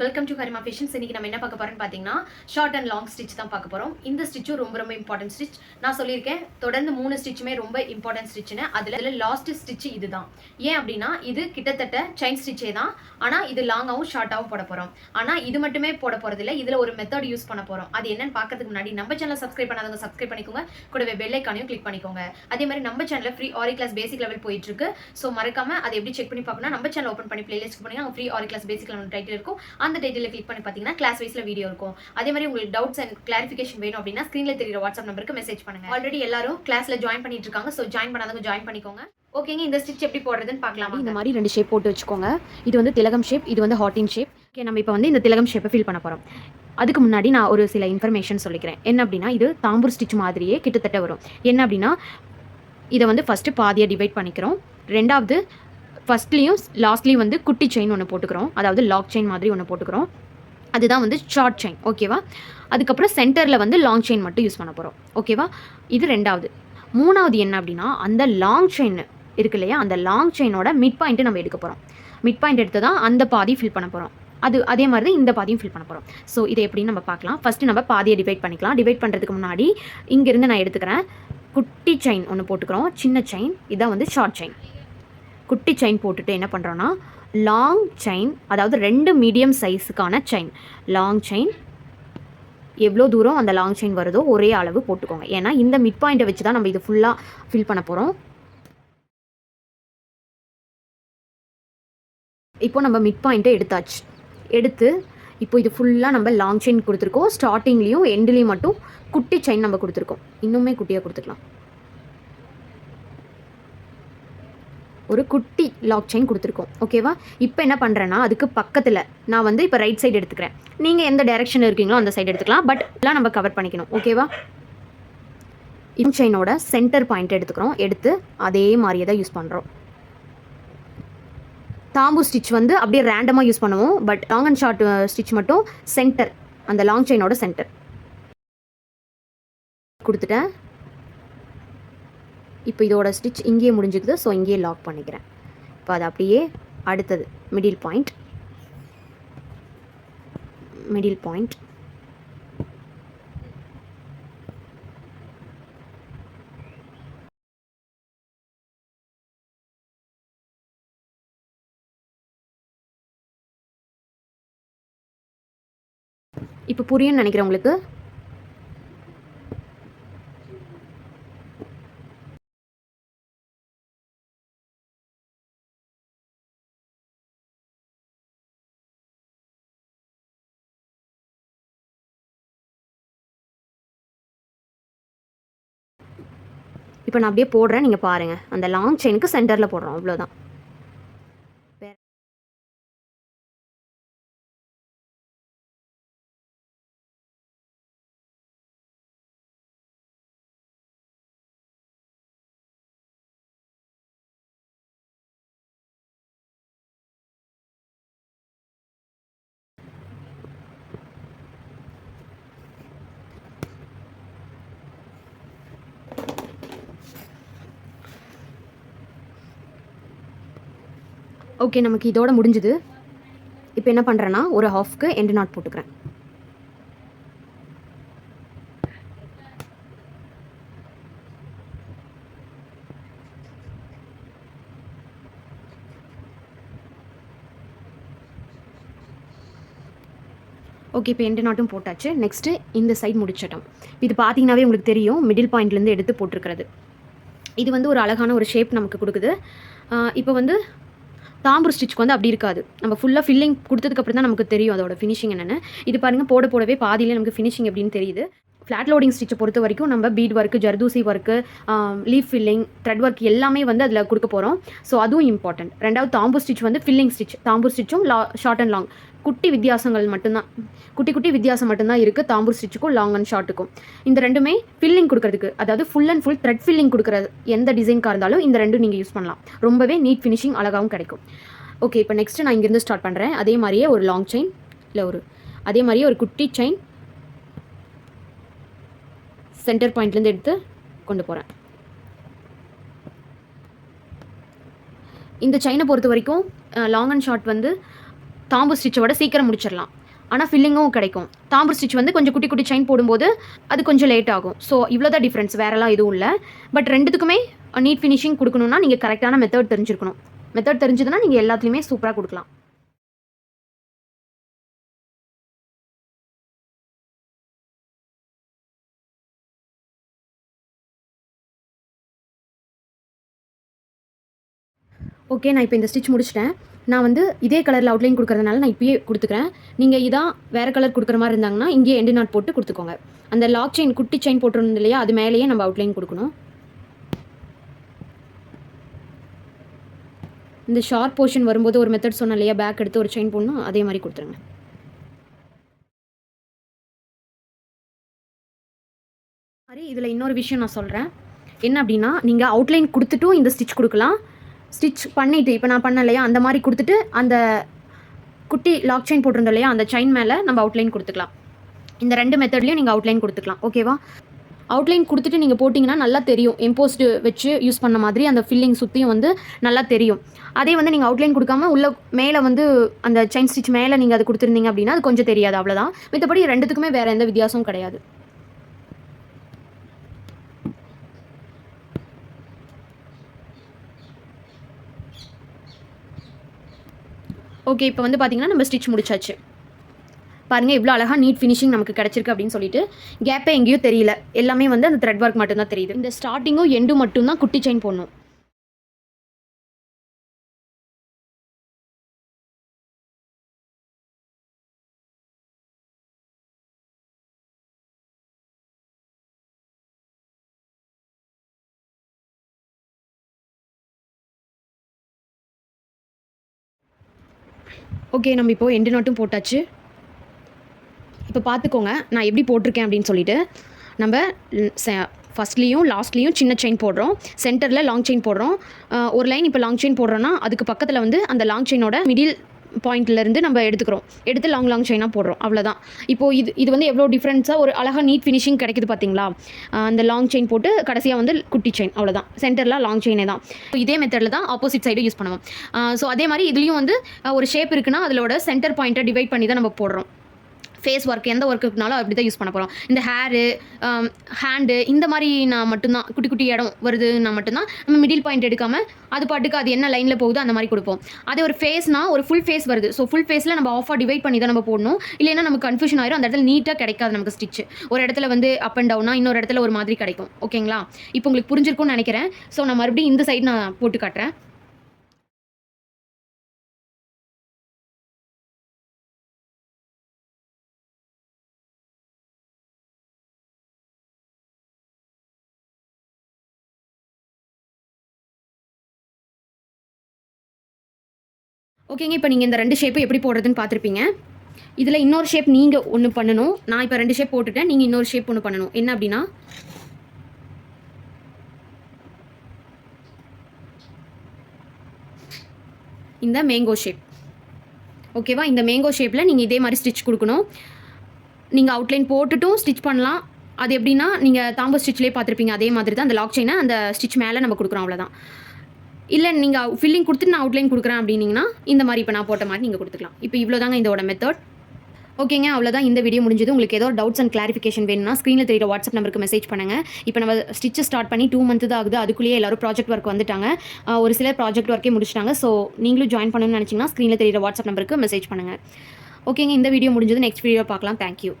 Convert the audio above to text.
Welcome to Harima fashions இன்றைக்கி நம்ம என்ன பார்க்க போகிறோம்னு பார்த்தீங்கன்னா ஷார்ட் அண்ட் லாங் ஸ்டிச் தான் பார்க்க போகிறோம் இந்த ஸ்டிச்சும் ரொம்ப ரொம்ப இம்பார்ட்டன்ட் ஸ்டிச் நான் சொல்லியிருக்கேன் தொடர்ந்து மூணு ஸ்டிச்சுமே ரொம்ப இம்பார்ட்டன்ட் ஸ்டிச்னு அதில் லாஸ்ட் ஸ்டிச் இதுதான். ஏன் அப்படின்னா இது கிட்டத்தட்ட செயின் ஸ்டிச்சே தான். ஆனால் இது லாங்காகவும் ஷார்ட்டாகவும் போட போகிறோம் ஆனால் இது மட்டுமே போட போகிறது இல்லை. இதில் ஒரு மெத்தட் யூஸ் பண்ண போகிறோம் அது என்னன்னு பார்க்கறதுக்கு முன்னாடி நம்ம சேனல் சப்ஸ்கிரைப் பண்ணாதவங்க சப்ஸ்கிரைப் பண்ணிக்கோங்க. கூடவே வெள்ளைக்கானையும் கிளிக் பண்ணிக்கோங்க. அதே மாதிரி நம்ம சேனலில் free aari class basic level போயிட்டு இருக்கு. ஸோ மறக்காம அதை எப்படி செக் பண்ணி பார்க்கணும் நம்ம சேனல் ஓப்பன் பண்ணி பிளேலிஸ்ட் பண்ணி அங்கே free aari class basic level title இருக்கும். அந்த டைட்டில் கிளிக் பண்ணி பார்த்தீங்கன்னா கிளாஸ் வைஸில் வீடியோ இருக்கும். அதே மாதிரி உங்களுக்கு டவுட்ஸ் அண்ட் கிளாரிஃபிகேஷன் வேணும் அப்படின்னா ஸ்க்ரீனில் தெரியுற வாட்ஸ்அப் நம்பருக்கு மெசேஜ் பண்ணுங்க. ஆல்ரெடி எல்லாரும் கிளாஸில் ஜாயின் பண்ணிட்டு இருக்காங்க ஸோ ஜாயின் பண்ணாதவங்க ஜாயின் பண்ணிக்கோங்க. ஓகேங்க இந்த ஸ்டிச் எப்படி போடுறதுன்னு பார்க்கலாம்? இந்த மாதிரி ரெண்டு ஷேப் போட்டு வச்சுக்கோங்க. இது வந்து திலகம் ஷேப் இது வந்து ஹாட்டின் ஷேப் ஓகே நம்ம இப்போ வந்து இந்த திலகம் ஷேப்பை ஃபில் பண்ண போகிறோம் அதுக்கு முன்னாடி நான் ஒரு சில இன்ஃபர்மேஷன் சொல்லிக்கிறேன். என்ன அப்படின்னா இது தாம்பூர் ஸ்டிச் மாதிரியே கிட்டத்தட்ட வரும். என்ன அப்படின்னா இதை வந்து ஃபஸ்ட்டு பாதியாக டிவைட் பண்ணிக்கிறோம். ரெண்டாவது ஃபஸ்ட்லேயும் லாஸ்ட்லேயும் வந்து குட்டி செயின் ஒன்று போட்டுக்கிறோம். அதாவது லாக் செயின் மாதிரி ஒன்று போட்டுக்கிறோம். அதுதான் வந்து ஷார்ட் செயின் ஓகேவா அதுக்கப்புறம் சென்டரில் வந்து லாங் செயின் மட்டும் யூஸ் பண்ண போகிறோம் ஓகேவா இது ரெண்டாவது. மூணாவது என்ன அப்படின்னா அந்த லாங் செயின் இருக்கு இல்லையா? அந்த லாங் செயினோட மிட் பாயிண்ட்டு நம்ம எடுக்க போகிறோம் மிட் பாயிண்ட் எடுத்து தான் அந்த பாதி ஃபில் பண்ண போகிறோம் அது அதே மாதிரி தான் இந்த பாதியும் ஃபில் பண்ண போகிறோம் ஸோ இதை எப்படின்னு நம்ம பார்க்கலாம். ஃபஸ்ட்டு நம்ம பாதியை டிவைட் பண்ணிக்கலாம். டிவைட் பண்ணுறதுக்கு முன்னாடி இங்கேருந்து நான் எடுத்துக்கிறேன் குட்டி செயின் ஒன்று போட்டுக்கிறோம். சின்ன செயின் இதான் வந்து ஷார்ட் செயின் குட்டி செயின் போட்டுட்டு என்ன பண்ணுறோன்னா லாங் செயின் அதாவது ரெண்டு மீடியம் சைஸுக்கான செயின் லாங் செயின் எவ்வளோ தூரம் அந்த லாங் செயின் வருதோ ஒரே அளவு போட்டுக்கோங்க. ஏன்னா இந்த மிட் பாயிண்ட்டை வச்சு தான் நம்ம இது ஃபுல்லாக ஃபில் பண்ண போகிறோம் இப்போ நம்ம மிட் பாயிண்ட்டை எடுத்தாச்சு. எடுத்து இப்போ இது ஃபுல்லாக நம்ம லாங் செயின் கொடுத்துருக்கோம். ஸ்டார்டிங்லேயும் எண்ட்லேயும் மட்டும் குட்டி செயின் நம்ம கொடுத்துருக்கோம். இன்னுமே குட்டியாக கொடுத்துக்கலாம். ஒரு குட்டி லாக் செயின் கொடுத்துருக்கோம். ஓகேவா இப்போ என்ன பண்ணுறேன்னா அதுக்கு பக்கத்தில் நான் வந்து இப்போ ரைட் சைடு எடுத்துக்கிறேன். நீங்கள் எந்த டைரெக்ஷனில் இருக்கீங்களோ அந்த சைடு எடுத்துக்கலாம். பட் எல்லாம் நம்ம கவர் பண்ணிக்கணும். ஓகேவா இன் செயினோட சென்டர் பாயிண்ட் எடுத்துக்கிறோம். எடுத்து அதே மாதிரியே தான் யூஸ் பண்ணுறோம் தாம்பூ ஸ்டிச் வந்து அப்படியே ரேண்டமாக யூஸ் பண்ணுவோம். But long and short stitch மட்டும் சென்டர் அந்த லாங் செயினோட சென்டர் கொடுத்துட்டேன். இப்போ இதோட ஸ்டிச் இங்கேயே முடிஞ்சுக்குது ஸோ இங்கேயே லாக் பண்ணிக்கிறேன். இப்போ அது அப்படியே அடுத்தது. மிடில் பாயிண்ட் மிடில் பாயிண்ட் இப்போ புரியும்னு நினைக்கிறேன் உங்களுக்கு இப்போ நான் அப்படியே போடுறேன் நீங்கள் பாருங்கள் அந்த லாங் செயினுக்கு சென்டரில் போடுறோம் அவ்வளோதான் ஓகே நமக்கு இதோட முடிஞ்சுது. இப்போ என்ன பண்ணுறேன்னா ஒரு ஹாஃப்க்கு எண்டு நாட் போட்டுக்கிறேன். ஓகே இப்போ எண்டு நாட்டும் போட்டாச்சு. நெக்ஸ்ட்டு இந்த சைட் முடிச்சிட்டோம். இது பார்த்தீங்கன்னாவே உங்களுக்கு தெரியும் மிடில் பாயிண்ட்லேருந்து எடுத்து போட்டிருக்கிறது. இது வந்து ஒரு அழகான ஒரு ஷேப் நமக்கு கொடுக்குது. ஆஹ் இப்போ வந்து தாம்பூர் ஸ்டிச்சுக்கு வந்து அப்படி இருக்காது. நம்ம ஃபுல்லாக ஃபில்லிங் கொடுத்ததுக்கப்புறம் தான் நமக்கு தெரியும் அதோட ஃபினிஷிங் என்னென்னு. இது பாருங்கள் போட போடவே பாதியிலே நமக்கு ஃபினிஷிங் எப்படின்னு தெரியுது. ஃப்ளாட் லோடிங் ஸ்டிச்சை பொறுத்த வரைக்கும் நம்ம bead work zardozi work leaf filling thread work எல்லாமே வந்து அதில் கொடுக்க போகிறோம் ஸோ அதுவும் இம்பார்ட்டன்ட் ரெண்டாவது தாம்பூர் ஸ்டிச் வந்து ஃபில்லிங் ஸ்டிச் தாம்பூர் ஸ்டிச்சும் லா ஷார்ட் அண்ட் லாங் குட்டி வித்தியாசங்கள் மட்டும்தான். குட்டி குட்டி வித்தியாசம் மட்டும்தான் இருக்குது தாம்பூர் ஸ்டிச்சுக்கும் லாங் அண்ட் ஷார்ட்டுக்கும் இந்த ரெண்டுமே ஃபில்லிங் கொடுக்கறதுக்கு அதாவது full and full thread filling கொடுக்குற எந்த டிசைன்காக இருந்தாலும் இந்த ரெண்டும் நீங்கள் யூஸ் பண்ணலாம். ரொம்பவே நீட் ஃபினிஷிங் அழகாகவும் கிடைக்கும். ஓகே இப்போ நெக்ஸ்ட்டு நான் இங்கேருந்து ஸ்டார்ட் பண்ணுறேன் அதே மாதிரியே ஒரு லாங் செயின் இல்லை ஒரு அதே மாதிரியே ஒரு குட்டி செயின் சென்டர் பாயிண்ட்லேருந்து எடுத்து கொண்டு போகிறேன் இந்த செயினை பொறுத்த வரைக்கும் லாங் அண்ட் ஷார்ட் வந்து தாம்பூர் ஸ்டிச்சை விட சீக்கிரம் முடிச்சிடலாம். ஆனால் ஃபில்லிங்கும் கிடைக்கும். தாம்பூர் ஸ்டிச் வந்து கொஞ்சம் குட்டி குட்டி செயின் போடும்போது அது கொஞ்சம் லேட் ஆகும். ஸோ இவ்வளோ தான் டிஃப்ரென்ஸ் வேறெல்லாம் எதுவும் இல்லை. பட் ரெண்டுத்துக்குமே நீட் ஃபினிஷிங் கொடுக்கணுன்னா நீங்கள் கரெக்டான மெத்தட் தெரிஞ்சிருக்கணும். மெத்தட் தெரிஞ்சதுன்னா நீங்கள் எல்லாத்துலேயுமே சூப்பராக கொடுக்கலாம். ஓகே நான் இப்போ இந்த ஸ்டிச் முடிச்சிட்டேன். நான் வந்து இதே கலரில் அவுட்லைன் கொடுக்குறதுனால நான் இப்பயே கொடுத்துக்கிறேன். நீங்கள் இதான் வேறு கலர் கொடுக்குற மாதிரி இருந்தாங்கன்னா இங்கேயே எண்டு நாட் போட்டு கொடுத்துக்கோங்க. அந்த லாக் செயின் குட்டி செயின் போட்டிருந்தது இல்லையா அது மேலேயே நம்ம அவுட்லைன் கொடுக்கணும். இந்த ஷார்ப் போர்ஷன் வரும்போது ஒரு மெத்தட் சொன்னேன் இல்லையா பேக் எடுத்து ஒரு செயின் போடணும் அதே மாதிரி கொடுத்துருங்க. மாதிரி இதில் இன்னொரு விஷயம் நான் சொல்கிறேன் என்ன அப்படின்னா நீங்கள் அவுட்லைன் கொடுத்துட்டும் இந்த ஸ்டிச் கொடுக்கலாம். ஸ்டிச் பண்ணிவிட்டு இப்போ நான் பண்ண இல்லையா? அந்த மாதிரி கொடுத்துட்டு அந்த குட்டி லாக் செயின் போட்டிருந்தோம் இல்லையா? அந்த செயின் மேலே நம்ம அவுட்லைன் கொடுத்துக்கலாம். இந்த ரெண்டு மெத்தட்லேயும் நீங்கள் அவுட்லைன் கொடுத்துக்கலாம். ஓகேவா அவுட்லைன் கொடுத்துட்டு நீங்கள் போட்டிங்கன்னா நல்லா தெரியும். இம்போஸ்டு வச்சு யூஸ் பண்ண மாதிரி அந்த ஃபில்லிங் சுற்றியும் வந்து நல்லா தெரியும். அதே வந்து நீங்கள் அவுட்லைன் கொடுக்காம உள்ள மேலே வந்து அந்த செயின் ஸ்டிச் மேலே நீங்கள் அது கொடுத்துருந்தீங்க அப்படின்னா அது கொஞ்சம் தெரியாது அவ்வளோதான் மற்றபடி ரெண்டுத்துக்குமே வேறு எந்த வித்தியாசமும் கிடையாது. ஓகே இப்போ வந்து பார்த்திங்கன்னா நம்ம ஸ்டிச் முடிச்சாச்சு. பாருங்கள் இவ்வளோ அழகாக நீட் ஃபினிஷிங் நமக்கு கிடச்சிருக்கு அப்படின்னு சொல்லிட்டு கேப்பே எங்கேயோ தெரியல. எல்லாமே வந்து அந்த த்ரெட் ஒர்க் மட்டும்தான் தெரியுது. இந்த ஸ்டார்டிங்கும் எண்டும் மட்டும்தான் குட்டி செயின் போடணும். ஓகே நம்ம இப்போது எண்டு நாட்டும் போட்டாச்சு. இப்போ பார்த்துக்கோங்க நான் எப்படி போட்டிருக்கேன் அப்படின்னு சொல்லிட்டு. நம்ம ஃபஸ்ட்லேயும் லாஸ்ட்லேயும் சின்ன செயின் போடுறோம். சென்டரில் லாங் செயின் போடுறோம். ஒரு லைன் இப்போ லாங் செயின் போடுறோன்னா அதுக்கு பக்கத்தில் வந்து அந்த லாங் செயினோட மிடில் பாயிண்ட்லேருந்து நம்ம எடுத்துக்கிறோம். எடுத்து லாங் லாங் செயினாக போடுறோம். அவ்வளோதான் இப்போது இது இது வந்து எவ்வளோ டிஃப்ரென்ஸாக ஒரு அழகாக நீட் ஃபினிஷிங் கிடைக்குது பார்த்தீங்களா அந்த லாங் செயின் போட்டு கடைசியாக வந்து குட்டி செயின் அவ்வளோதான் சென்டரில் லாங் செயினே தான். இதே மெத்தடில் தான் ஆப்போசிட் சைடு யூஸ் பண்ணுவோம். ஸோ அதே மாதிரி இதுலேயும் வந்து ஒரு ஷேப் இருக்குன்னா அதோட சென்டர் பாயிண்ட்டை டிவைட் பண்ணி தான் நம்ம போடுறோம். ஃபேஸ் ஒர்க் எந்த ஒர்க்குனாலும் அப்படி தான் யூஸ் பண்ண போகிறோம் இந்த ஹேரு ஹேண்டு um, இந்த மாதிரி நான் மட்டும்தான் குட்டி குட்டி இடம் வருதுன்னா மட்டும்தான் நம்ம மிடில் பாயிண்ட் எடுக்காமல் அது பாட்டுக்கு அது என்ன லைனில் போகுதோ அந்த மாதிரி கொடுப்போம். அதே ஒரு ஃபேஸ்னால் ஒரு ஃபுல் ஃபேஸ் வருது. ஸோ ஃபுல் ஃபேஸில் நம்ம ஆஃபாக டிவைட் பண்ணி தான் நம்ம போடணும். இல்லைன்னா நமக்கு கன்ஃபியூஷன் ஆயிரும். அந்த இடத்துல நீட்டாக கிடைக்காது நமக்கு ஸ்டிச் ஒரு இடத்துல வந்து அப் அண்ட் டவுனா இன்னொரு இடத்துல ஒரு மாதிரி கிடைக்கும். ஓகேங்களா இப்போ உங்களுக்கு புரிஞ்சிருக்கும்னு நினைக்கிறேன். ஸோ நான் மறுபடியும் இந்த சைடு நான் போட்டு காட்டுறேன். ஓகேங்க இப்போ நீங்கள் இந்த ரெண்டு ஷேப்பு எப்படி போடுறதுன்னு பார்த்துருப்பீங்க. இதில் இன்னொரு ஷேப் நீங்கள் ஒன்று பண்ணணும். நான் இப்போ ரெண்டு ஷேப் போட்டுட்டேன். நீங்கள் இன்னொரு ஷேப் ஒன்று பண்ணணும். என்ன அப்படின்னா? இந்த மேங்கோ ஷேப் ஓகேவா இந்த மேங்கோ ஷேப்பில் நீங்கள் இதே மாதிரி ஸ்டிச் கொடுக்கணும். நீங்கள் அவுட்லைன் போட்டுட்டும் ஸ்டிச் பண்ணலாம். அது எப்படின்னா நீங்கள் தாம்போ ஸ்டிச்லேயே பார்த்துருப்பீங்க. அதே மாதிரி தான். அந்த லாக் செயினை அந்த ஸ்டிச் மேலே நம்ம கொடுக்குறோம் அவ்வளோதான் இல்லை நீங்கள் ஃபில்லிங் கொடுத்துட்டு நான் அவுட்லைன் கொடுக்குறேன் அப்படின்னீங்கன்னா இந்த மாதிரி இப்போ நான் போட்ட மாதிரி நீங்கள் கொடுத்துக்கலாம். இப்போ இவ்வளோ தாங்க இதோட மெத்தட் ஓகேங்க அவ்வளோதான் இந்த வீடியோ முடிஞ்சது. உங்களுக்கு ஏதோ டவுட்ஸ் அண்ட் கிளாரிஃபிகேஷன் வேணும்னா ஸ்க்ரீனில் தெரியுற வாட்ஸ்அப் நம்பருக்கு மெசேஜ் பண்ணுங்கள் இப்போ நம்ம ஸ்டிச்சஸ் ஸ்டார்ட் பண்ணி டூ மந்த் தான் ஆகுது. அதுக்குள்ளேயே எல்லாரும் ப்ராஜெக்ட் ஒர்க் வந்துட்டாங்க. ஒரு சிலர் ப்ராஜெக்ட் ஒர்க்கே முடிச்சிட்டாங்க. ஸோ நீங்களும் ஜாயின் பண்ணணும்னு நினச்சிங்கன்னா ஸ்க்ரீனில் தெரியுற வாட்ஸ்அப் நம்பருக்கு மெசேஜ் பண்ணுங்கள் ஓகேங்க இந்த வீடியோ முடிஞ்சது. நெக்ஸ்ட் வீடியோ பார்க்கலாம். தேங்க்யூ